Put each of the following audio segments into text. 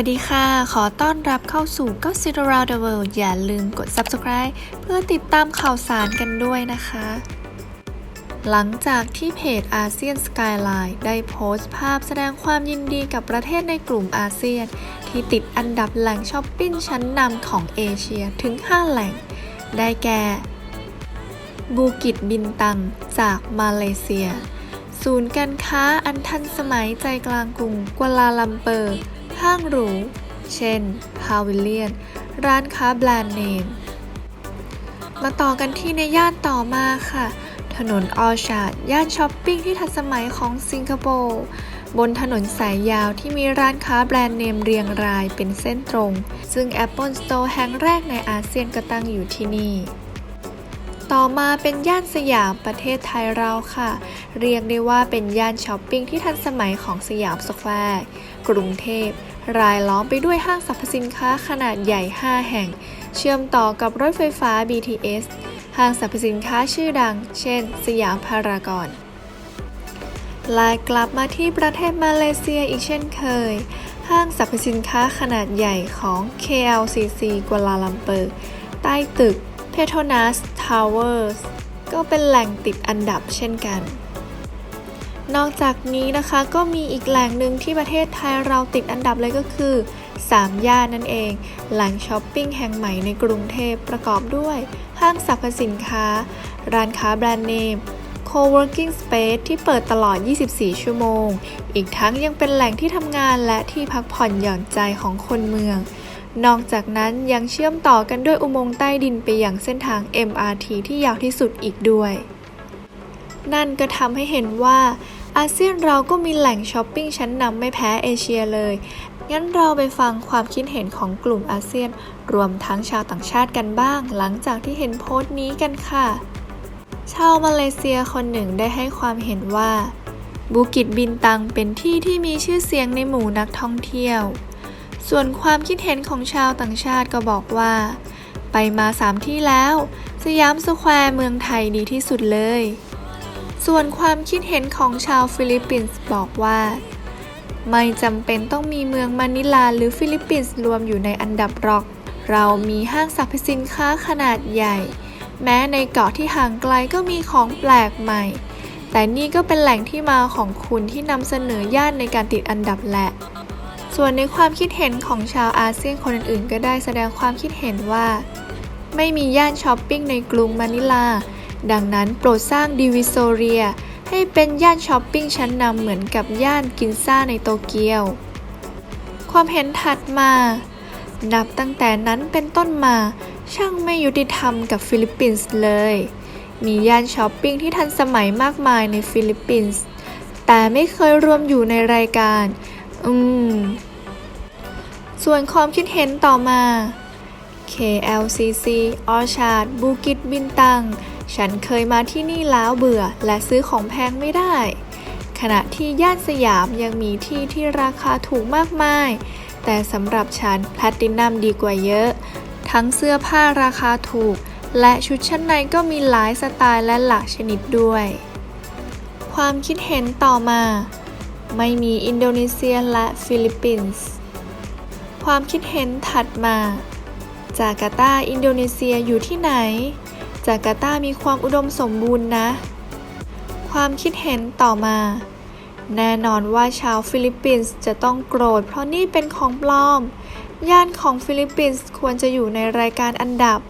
สวัสดีค่ะ ขอต้อนรับเข้าสู่ Gossip Around the World อย่าลืมกด Subscribe เพื่อติดตามข่าวสารกันด้วยนะคะ หลังจากที่เพจอาเซียนสกายไลน์ได้โพสต์ภาพแสดงความยินดีกับประเทศในกลุ่มอาเซียน ที่ติดอันดับแหล่งช้อปปิ้งชั้นนำของเอเชียถึง 5 แหล่ง ได้แก่ บูกิตบินตัง จากมาเลเซีย ศูนย์การค้าอันทันสมัยใจกลางกรุงกัวลาลัมเปอร์ ห้างหรู เช่นพาวิเลียน ร้านค้าแบรนด์เนม มาต่อกันที่ในย่านต่อมาค่ะ ถนนออชาดย่านช้อปปิ้งที่ทันสมัยของสิงคโปร์บนถนนสายยาวที่มีร้านค้าแบรนด์เนมเรียงรายเป็นเส้นตรง ซึ่ง Apple Store แห่งแรกในอาเซียนก็ตั้งอยู่ที่นี่ ต่อมาเป็นย่านสยามประเทศไทยเราค่ะ เรียกได้ว่าเป็นย่านช้อปปิ้งที่ทันสมัยของสยามสแควร์ กรุงเทพ รายล้อมไปด้วยห้างสรรพสินค้าขนาดใหญ่ 5 แห่ง เชื่อมต่อกับรถไฟฟ้า BTS ห้างสรรพสินค้าชื่อดัง เช่น สยามพารากอนลายกลับมาที่ประเทศมาเลเซียอีกเช่นเคย ห้างสรรพสินค้าขนาดใหญ่ของ KLCC กัวลาลัมเปอร์ ใต้ตึก Petronas Towers ก็เป็นแหล่งติดอันดับเช่นกัน นอกจากนี้นะคะก็มีอีกแหล่งหนึ่งที่ประเทศไทยเราติดอันดับเลยก็คือ3ย่านนั่นเอง แหล่งช้อปปิ้งแห่งใหม่ในกรุงเทพประกอบด้วย ห้างสรรพสินค้า ร้านค้าแบรนด์เนม Co-working Space ที่เปิดตลอด 24 ชั่วโมง อีกทั้งยังเป็นแหล่งที่ทำงานและที่พักผ่อนหย่อนใจของคนเมือง นอกจากนั้นยังเชื่อมต่อกันด้วยอุโมงค์ใต้ดินไปอยังเส้นทาง MRT ที่ยาวที่สุดอีกด้วย นั่นก็ทำให้เห็นว่า อาเซียนเราก็มีแหล่งช้อปปิ้งชั้นนำไม่แพ้เอเชียเลย งั้นเราไปฟังความคิดเห็นของกลุ่มอาเซียน รวมทั้งชาวต่างชาติกันบ้าง หลังจากที่เห็นโพสต์นี้กันค่ะ ชาวมาเลเซียคนหนึ่งได้ให้ความเห็นว่า บูกิตบินตังเป็นที่ที่มีชื่อเสียงในหมู่นักท่องเที่ยว ส่วนความคิดเห็นของชาวต่างชาติก็บอกว่า ไปมาสามที่แล้ว สยามสแควร์เมืองไทยดีที่สุดเลย ส่วนความคิดเห็นของชาวฟิลิปปินส์บอกว่า ไม่จำเป็นต้องมีเมืองมะนิลาหรือฟิลิปปินส์รวมอยู่ในอันดับหรอก เรามีห้างสรรพสินค้าขนาดใหญ่ แม้ในเกาะที่ห่างไกลก็มีของแปลกใหม่ แต่นี่ก็เป็นแหล่งที่มาของคุณที่นำเสนอย่านในการติดอันดับแหละส่วนในความคิดเห็นของชาวอาเซียนคนอื่นๆ ก็ได้แสดงความคิดเห็นว่า ไม่มีย่านช้อปปิ้งในกรุงมะนิลา ดังนั้นโปรดสร้างดิวิโซเรีย ให้เป็นย่านช้อปปิ้งชั้นนำเหมือนกับย่านกินซ่าในโตเกียว ความเห็นถัดมา นับตั้งแต่นั้นเป็นต้นมา ช่างไม่ยุติธรรมกับฟิลิปปินส์เลย มีย่านช้อปปิ้งที่ทันสมัยมากมายในฟิลิปปินส์ แต่ไม่เคยรวมอยู่ในรายการ อืม ส่วนความคิดเห็นต่อมา KLCC Orchard บูกิตบินตัง ฉันเคยมาที่นี่แล้วเบื่อและซื้อของแพงไม่ได้ ขณะที่ย่านสยามยังมีที่ที่ราคาถูกมากมาย แต่สำหรับฉันแพลตินัมดีกว่าเยอะ ทั้งเสื้อผ้าราคาถูก และชุดชั้นในก็มีหลายสไตล์และหลากชนิดด้วย ความคิดเห็นต่อมา ไม่มีอินโดนีเซียและฟิลิปปินส์ความคิดเห็นถัดมาจาการ์ตาอินโดนีเซียอยู่ที่ไหน จาการ์ตามีความอุดมสมบูรณ์นะ ความคิดเห็นต่อมา แน่นอนว่าชาวฟิลิปปินส์จะต้องโกรธ เพราะนี่เป็นของปลอม ย่านของฟิลิปปินส์ควรจะอยู่ในรายการอันดับ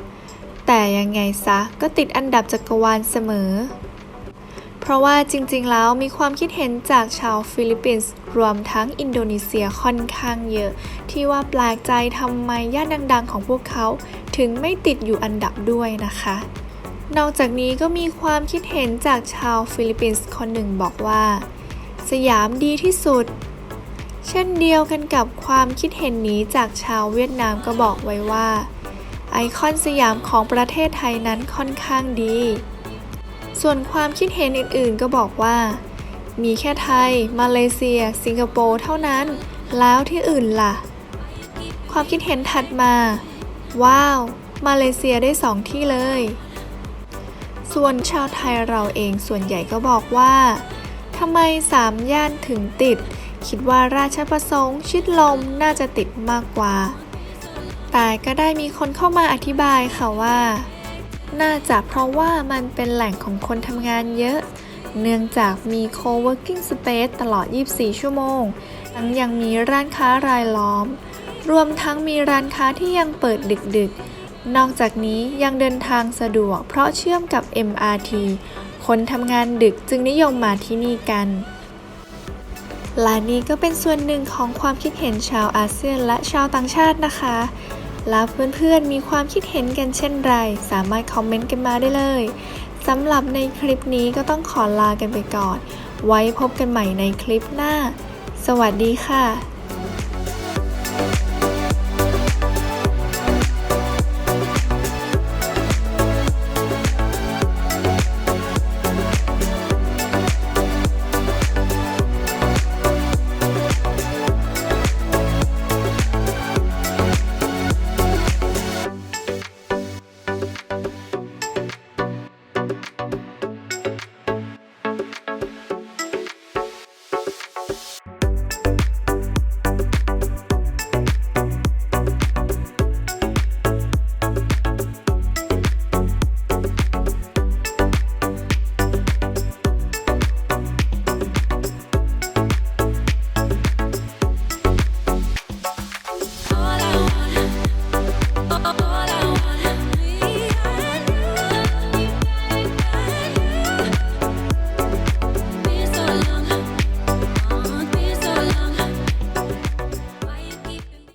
แต่ยังไงซะก็ติดอันดับจักรวาลเสมอ เพราะว่าจริงๆแล้วมีความคิดเห็นจากชาวฟิลิปปินส์รวมทั้งอินโดนีเซียค่อนข้างเยอะ ที่ว่าแปลกใจทำไมย่านดังๆ ของพวกเขาถึงไม่ติดอยู่อันดับด้วยนะคะ นอกจากนี้ก็มีความคิดเห็นจากชาวฟิลิปปินส์คนหนึ่งบอกว่า สยามดีที่สุด เช่นเดียวกันกับความคิดเห็นนี้จากชาวเวียดนามก็บอกไว้ว่า ไอคอนสยามของประเทศไทยนั้นค่อนข้างดี ส่วนความคิดเห็นอื่นๆ ก็บอกว่า มีแค่ไทย มาเลเซีย สิงคโปร์เท่านั้น แล้วที่อื่นล่ะ ความคิดเห็นถัดมา ว้าว มาเลเซียได้สองที่เลย ส่วนชาวไทยเราเองส่วนใหญ่ก็บอกว่าทำไมสามย่านถึงติด คิดว่าราชประสงค์ชิดลมน่าจะติดมากกว่า แต่ก็ได้มีคนเข้ามาอธิบายค่ะว่า น่าจะเพราะว่ามันเป็นแหล่งของคนทำงานเยอะ เนื่องจากมี co-working space ตลอด 24 ชั่วโมง ทั้งยังมีร้านค้ารายล้อม รวมทั้งมีร้านค้าที่ยังเปิดดึกๆ นอกจากนี้ยังเดินทางสะดวกเพราะเชื่อมกับ MRT คนทำงานดึกจึงนิยมมาที่นี่กัน และนี่ก็เป็นส่วนหนึ่งของความคิดเห็นชาวอาเซียนและชาวต่างชาตินะคะ แล้วเพื่อนๆมีความคิดเห็นกันเช่นไร สามารถคอมเมนต์กันมาได้เลยสำหรับในคลิปนี้ก็ต้องขอลากันไปก่อน ไว้พบกันใหม่ในคลิปหน้า สวัสดีค่ะ oh, oh. oh.